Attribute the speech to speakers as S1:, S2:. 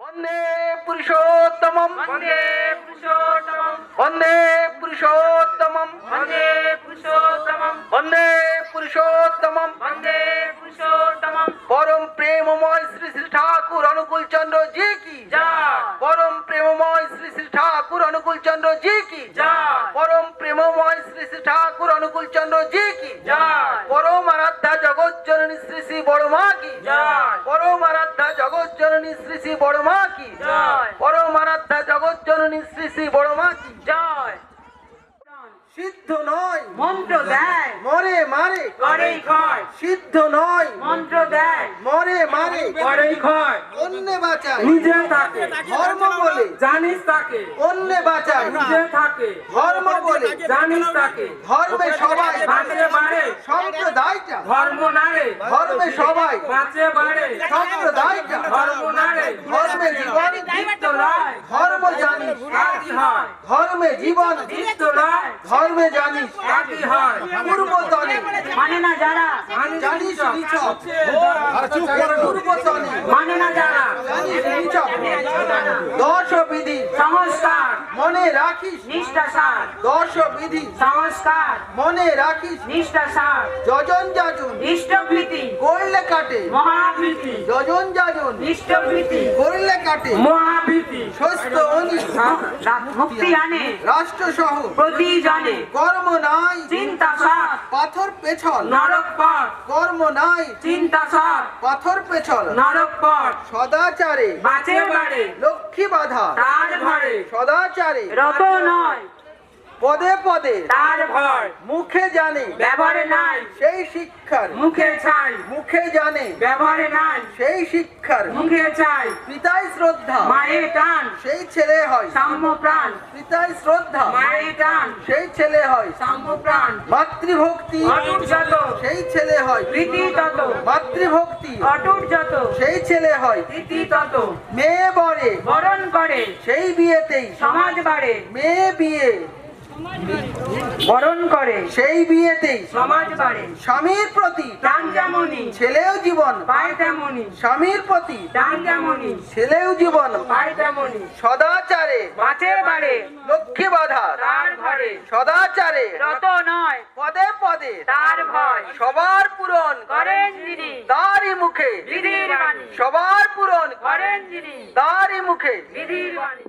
S1: বন্দে পুরুষোত্তমম
S2: वन्दे पुरुषोत्तमम्
S1: বন্দে পুরুষোত্তমম
S2: वन्दे पुरुषोत्तमम्
S1: বন্দে পুরুষোত্তমম
S2: वन्दे पुरुषोत्तमम्
S1: পরম প্রেমময় শ্রী শ্রী ঠাকুর অনুকূল চন্দ্র জি কি
S2: जय
S1: পরম অনুকূল জি কি পরম প্রেমময় শ্রী শ্রী ঠাকুর অনুকূল জি কি পরম আরাধ্যা জগৎ জননী শ্রী শ্রী বড় মা কি পরম আরাধ্যা জগৎ জননী শ্রী শ্রী বড় মা কি পরম আরাধ্যা জগৎ জননী শ্রী শ্রী বড় মা কি
S2: জয়।
S1: সিদ্ধ নয়।
S2: মন্ত্র দেয়।
S1: মরে মারে।
S2: করে
S1: সিদ্ধ নয়।
S2: মন্ত্র দেয়।
S1: মরে মারে।
S2: করেই ক্ষয়।
S1: অন্য বাঁচায়
S2: নিজে থাকে।
S1: ধর্ম বলে।
S2: জানিস তাকে।
S1: অন্য বাঁচায়
S2: নিজে থাকে।
S1: ধর্ম বলে।
S2: জানিস তাকে।
S1: ধর্মে সবাই।
S2: বাঁচে বাড়ে।
S1: সম্প্রদায়টা।
S2: ধর্ম নারে
S1: ধর্মে সবাই।
S2: বাঁচে বাড়ে।
S1: সম্প্রদায়টা।
S2: ধর্ম নারে
S1: ধর্মে জীবন
S2: দীপ্ত রায়
S1: ধর্ম জানিস।
S2: কাকি হয়।
S1: ধর্মে জীবন
S2: দীপ্ত রায়
S1: ধর্মে জানিস।
S2: কাকি হয়।
S1: পূর্বতনে
S2: মানে না যারা মানে না যারা।
S1: দশ বিধি
S2: সংস্কার।
S1: মনে রাখিস।
S2: নিষ্ঠাসার।
S1: দশ বিধি
S2: সংস্কার।
S1: মনে রাখিস। যজন যাজন। করলে কাটে। যজন যাজন। করলে কাটে। স্বস্থ
S2: মুক্তি আনে।
S1: রাষ্ট্র সহ
S2: প্রতি জনে
S1: কর্ম নাই।
S2: চিন্তা সার
S1: পাথর পেছল।
S2: নরক পথ।
S1: কর্ম নাই।
S2: চিন্তা সার
S1: পাথর পেছল।
S2: নরক পথ।
S1: সদাচারে।
S2: বাঁচে বাড়ে।
S1: লক্ষ্মী বাধা। সদাচারে।
S2: রত নয়।
S1: পদে পদে
S2: তার ভয়
S1: মুখে জানে
S2: ব্যবহারে নাই।
S1: সেই শিক্ষার
S2: মুখে চাই।
S1: মুখে জানে
S2: ব্যবহারে নাই।
S1: সেই শিক্ষার
S2: মুখে চাই।
S1: পিতাই শ্রদ্ধা
S2: মায়ের টান
S1: সেই ছেলে হয়।
S2: সাম্য প্রাণ।
S1: পিতাই শ্রদ্ধা
S2: মায়ের টান
S1: সেই ছেলে হয়।
S2: সাম্য প্রাণ।
S1: মাতৃভক্তি
S2: অটুট যত।
S1: সেই ছেলে হয়।
S2: প্রীতি তত।
S1: মাতৃভক্তি
S2: অটুট যত।
S1: সেই ছেলে হয়।
S2: প্রীতি তত।
S1: মেয়ে বরে
S2: বরণ করে।
S1: সেই বিয়েতেই
S2: সমাজ বাড়ে।
S1: মেয়ে বিয়ে।
S2: বরণ করে
S1: সেই বিয়েতেই
S2: সমাজ বাড়ে।
S1: স্বামীর প্রতি
S2: প্রাণ যেমনই।
S1: ছেলেও জীবন
S2: পায় তেমনই।
S1: স্বামীর প্রতি
S2: প্রাণ যেমনই।
S1: ছেলেও জীবন
S2: পায় তেমনই।
S1: সদাচারে
S2: বাঁচে বাড়ে।
S1: লক্ষ্মী বাধা
S2: তার ঘরে।
S1: সদাচারে
S2: যত নয়
S1: পদে পদে
S2: তার ভয়।
S1: সবার পূরণ
S2: করেন যিনি।
S1: তারই মুখে
S2: বিধির বাণী।
S1: সবার পূরণ
S2: করেন যিনি।
S1: তারই মুখে
S2: বিধির বাণী।